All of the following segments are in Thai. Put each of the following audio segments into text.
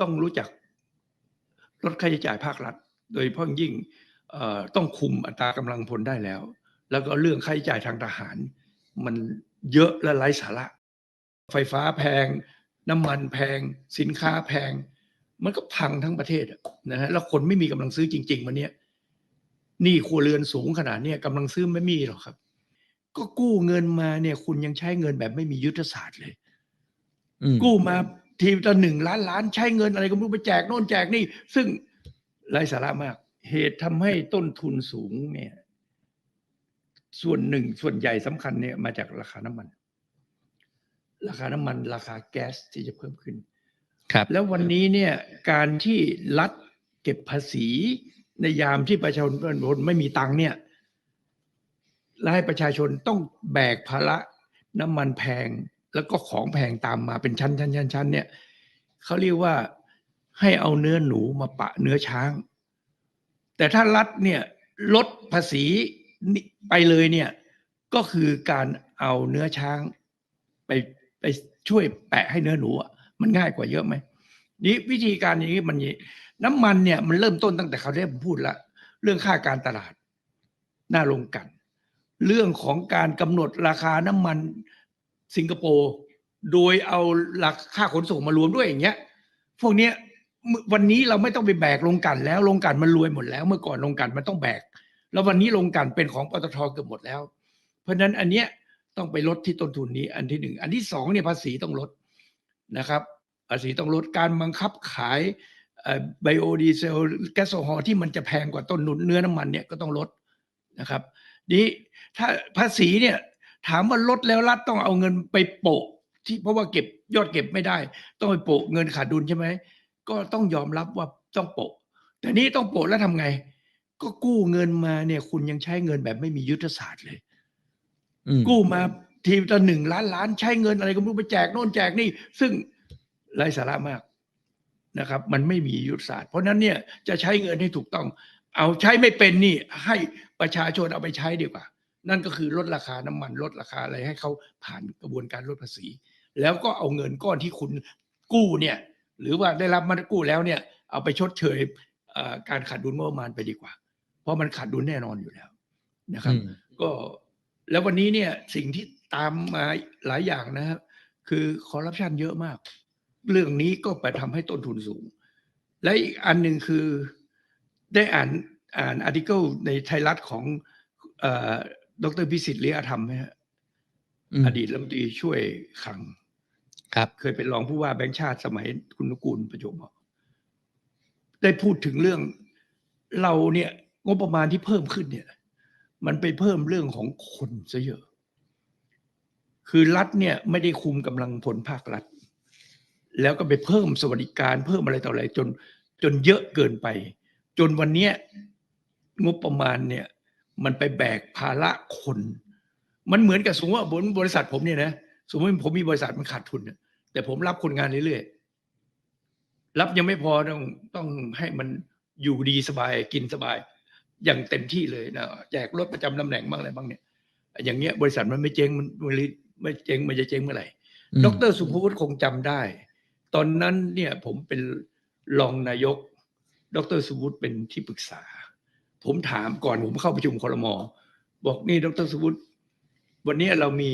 ต้องรู้จักลดค่าใช้จ่ายภาครัฐ โดยเฉพาะอย่างยิ่งเอ่อต้องคุมอัตรากำลังพลได้แล้ว แล้วก็เรื่องค่าใช้จ่ายทางทหาร มันเยอะและไร้สาระ ไฟฟ้าแพง น้ำมันแพง สินค้าแพง มันก็พังทั้งประเทศอะนะฮะแล้วคนไม่มีกำลังซื้อจริง ๆวันเนี้ยหนี้ครัวเรือนสูงขนาดเนี้ยกำลังซื้อไม่มีหรอกครับ ก็กู้เงินมาเนี่ย คุณยังใช้เงินแบบไม่มียุทธศาสตร์เลยอืมกู้มา ทีละหนึ่งล้านล้านใช้เงินอะไรก็ไม่รู้ไปแจกโน่นแจกนี่ ซึ่งไร้สาระมาก เหตุทำให้ต้นทุนสูงเนี่ย ส่วนหนึ่งส่วนใหญ่สำคัญเนี่ยมาจากราคาน้ำมัน ราคาน้ำมัน ราคาแก๊สที่จะเพิ่มขึ้น ครับ แล้ววันนี้เนี่ยการที่รัฐเก็บภาษีในยามที่ประชาชนไม่มีตังค์เนี่ยและให้ประชาชนต้องแบกภาระน้ำมันแพง แล้วก็ของแพงตามมาเป็นชั้นชั้นชั้นชั้นเนี่ยเขาเรียกว่าให้เอาเนื้อหนูมาปะเนื้อช้าง แต่ถ้ารัฐเนี่ยลดภาษีนี่ไปเลยเนี่ยก็คือการเอาเนื้อช้างไปไปช่วยแปะให้เนื้อหนูอะมันง่ายกว่าเยอะไหมนี่วิธีการอย่างนี้มันน้ำมันเนี่ยมันเริ่มต้นตั้งแต่เขาได้ผมพูดละเรื่องค่าการตลาดหน้าลงกัน เรื่องของการกำหนดราคาน้ำมัน สิงคโปร์โดยเอาราคาขนส่งมารวมด้วยอย่างเงี้ย พวกเนี้ยวันนี้เราไม่ต้องไปแบกลงกันแล้วลงกันมันรวยหมดแล้ว เมื่อก่อนลงกันมันต้องแบก แล้ววันนี้ลงกันเป็นของปตทเกือบหมดแล้ว เพราะฉะนั้นอันเนี้ยต้องไปลดที่ต้นทุนนี้อันที่หนึ่งอันที่สองเนี่ยภาษีต้องลดนะครับ ภาษีต้องลดการบังคับขายไบโอดีเซลแก๊สโซฮอลที่มันจะแพงกว่าต้นทุนเนื้อน้ำมันเนี่ยก็ต้องลดนะครับนี้ถ้าภาษีเนี่ย ถามว่าลดแล้วรัฐต้องเอาเงินไปโปะ ที่เพราะว่าเก็บยอดเก็บไม่ได้ ต้องไปโปะเงินขาดดุลใช่ไหมก็ต้องยอมรับว่าต้องโปะ แต่นี้ต้องโปะแล้วทำไง ก็กู้เงินมาเนี่ย คุณยังใช้เงินแบบไม่มียุทธศาสตร์เลยอืมกู้มาทีละหนึ่งล้านล้านใช้เงินอะไรก็ไม่รู้ไปแจกโน่นแจกนี่ ซึ่งไร้สาระมากนะครับ มันไม่มียุทธศาสตร์เพราะฉะนั้นเนี่ยจะใช้เงินให้ถูกต้อง เอาใช้ไม่เป็นนี่ ให้ประชาชนเอาไปใช้ดีกว่า นั่นก็คือลดราคาน้ำมันลดราคาอะไรให้เขาผ่านกระบวนการลดภาษี แล้วก็เอาเงินก้อนที่คุณกู้เนี่ยหรือว่าได้รับมากู้แล้วเนี่ยเอาไปชดเชยเอ่อการขาดดุลงบประมาณไปดีกว่า เพราะมันขาดดุลแน่นอนอยู่แล้วนะครับอืมก็แล้ววันนี้เนี่ยสิ่งที่ตามมาหลายอย่างนะครับ คือคอร์รัปชันเยอะมาก เรื่องนี้ก็ไปทำให้ต้นทุนสูง และอีกอันหนึ่งคือได้อ่านอ่านอาร์ติเคิลในไทยรัฐของเอ่อ ดรพิสิทธิ์เลียธรรมไหมฮะมอดีตรัฐมนตรีช่วยคลัง ครับ เคยเป็นรองผู้ว่าแบงค์ชาติสมัยคุณนุกูลประจวบเหมาะได้พูดถึงเรื่องเราเนี่ยงบประมาณที่เพิ่มขึ้นเนี่ย มันไปเพิ่มเรื่องของคนซะเยอะ คือรัฐเนี่ยไม่ได้คุมกำลังพลภาครัฐ แล้วก็ไปเพิ่มสวัสดิการเพิ่มอะไรต่ออะไรจนจนเยอะเกินไป จนวันเนี้ยงบประมาณเนี่ย มันไปแบกภาระคน มันเหมือนกับสมมติว่าบนบริษัทผมเนี่ยนะสมมติผมมีบริษัทมันขาดทุนน่ะแต่ผมรับคนงานเรื่อยๆรับยังไม่พอต้องต้องให้มันอยู่ดีสบายกินสบาย อย่างเต็มที่เลยนะแจกรถประจำตำแหน่งบ้างอะไรบ้างเนี่ย อย่างเงี้ยบริษัทมันไม่เจ๊งมันมันไม่เจ๊งมันจะเจ๊งเมื่อไหร่อืมดรสุภวุฒิคงจำได้ ตอนนั้นเนี่ยผมเป็นรองนายก ดรสุภวุฒิเป็นที่ปรึกษา ผมถามก่อนผมเข้าประชุมคอรมอบอกนี่ดรสุภวุฒิวันนี้เรามี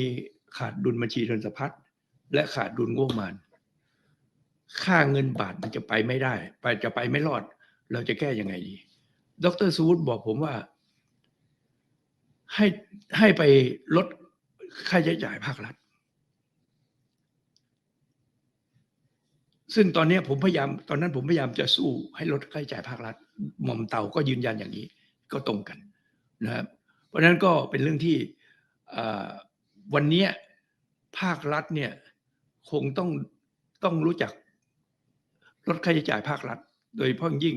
ขาดดุลบัญชีทุนสะพัดและขาดดุลงบประมาณ ค่าเงินบาทมันจะไปไม่ได้ ไปจะไปไม่รอด เราจะแก้ยังไงดี ดรสุวุฒิบอกผมว่า ให้ให้ไปลดค่าใช้จ่ายภาครัฐ ซึ่งตอนนี้ผมพยายาม ตอนนั้นผมพยายามจะสู้ให้ลดค่าใช้จ่ายภาครัฐหม่อมเต่าก็ยืนยันอย่างนี้ ก็ตรงกันนะครับเพราะฉะนั้นก็เป็นเรื่องที่วันนี้ภาครัฐเนี่ยคงต้องต้องรู้จักลดค่าใช้จ่ายภาครัฐ โดยเฉพาะอยยิ่ง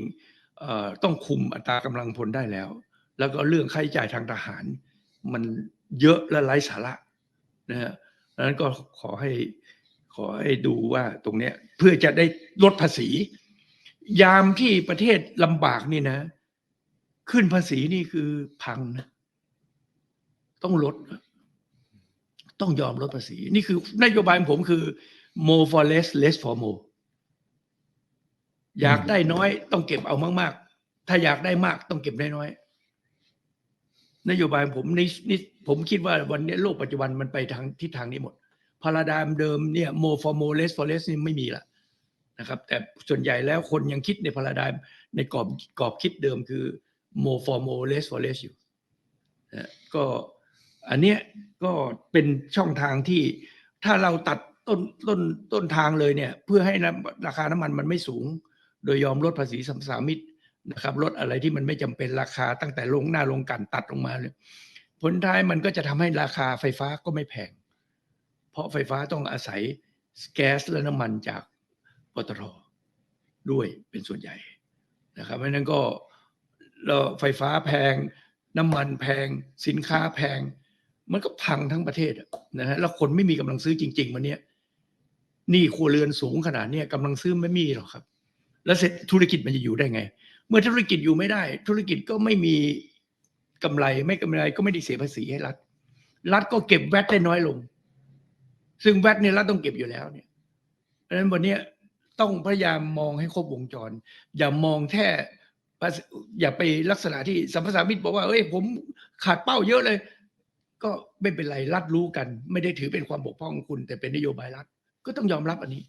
ต้องคุมอัตรากำลังพลได้แล้ว แล้วก็เรื่องค่าใช้จ่ายทางทหาร มันเยอะและไร้สาระนะฮะดังนั้นก็ขอให้ขอให้ดูว่าตรงเนี้ยเพื่อจะได้ลดภาษี ยามที่ประเทศลำบากนี่นะ ขึ้นภาษีนี่คือพังนะต้องลด ต้องยอมลดภาษี นี่คือนโยบายของผมคือ more for less less for more อยากได้น้อย ต้องเก็บเอามาก ๆ ถ้าอยากได้มาก ต้องเก็บได้น้อยนโยบายผมนี่นี่ผมคิดว่าวันนี้โลกปัจจุบันมันไปทางทิศทางนี้หมดพาราดามเดิมเนี่ย more for more less for less นี่ไม่มีละนะครับ แต่ส่วนใหญ่แล้วคนยังคิดในพาราดามในกรอบกรอบคิดเดิมคือ more for more less for less อยู่นะก็อันเนี้ยก็เป็นช่องทางที่ถ้าเราตัดต้นต้นต้นทางเลยเนี่ยเพื่อให้น้ำราคาน้ำมันมันไม่สูง โดยยอมลดภาษีสัมสามิตนะครับลดอะไรที่มันไม่จำเป็นราคาตั้งแต่ลงหน้าลงกันตัดลงมาเลยผลท้ายมันก็จะทำให้ราคาไฟฟ้าก็ไม่แพง เพราะไฟฟ้าต้องอาศัยแก๊สและน้ำมันจากปตทด้วยเป็นส่วนใหญ่นะครับเพราะนั้นก็ ไฟฟ้าแพง น้ำมันแพง สินค้าแพง มันก็พังทั้งประเทศนะฮะแล้วคนไม่มีกำลังซื้อจริง ๆ วันนี้หนี้ครัวเรือนสูงขนาดนี้กำลังซื้อไม่มีหรอกครับ แล้วเสร็จธุรกิจมันจะอยู่ได้ไง เมื่อธุรกิจอยู่ไม่ได้ ธุรกิจก็ไม่มีกำไรไม่กำไรก็ไม่ได้เสียภาษีให้รัฐ รัฐก็เก็บแวตได้น้อยลง ซึ่งแวตเนี่ยรัฐต้องเก็บอยู่แล้วเนี่ยเพราะฉะนั้นวันนี้ต้องพยายามมองให้ครบวงจร อย่ามองแค่ อย่าไปลักษณะที่สัมภาษามิตรบอกว่าเอ้ยผมขาดเป้าเยอะเลย ก็ไม่เป็นไรรัฐรู้กัน ไม่ได้ถือเป็นความบกพร่องของคุณ แต่เป็นนโยบายรัฐก็ต้องยอมรับอันนี้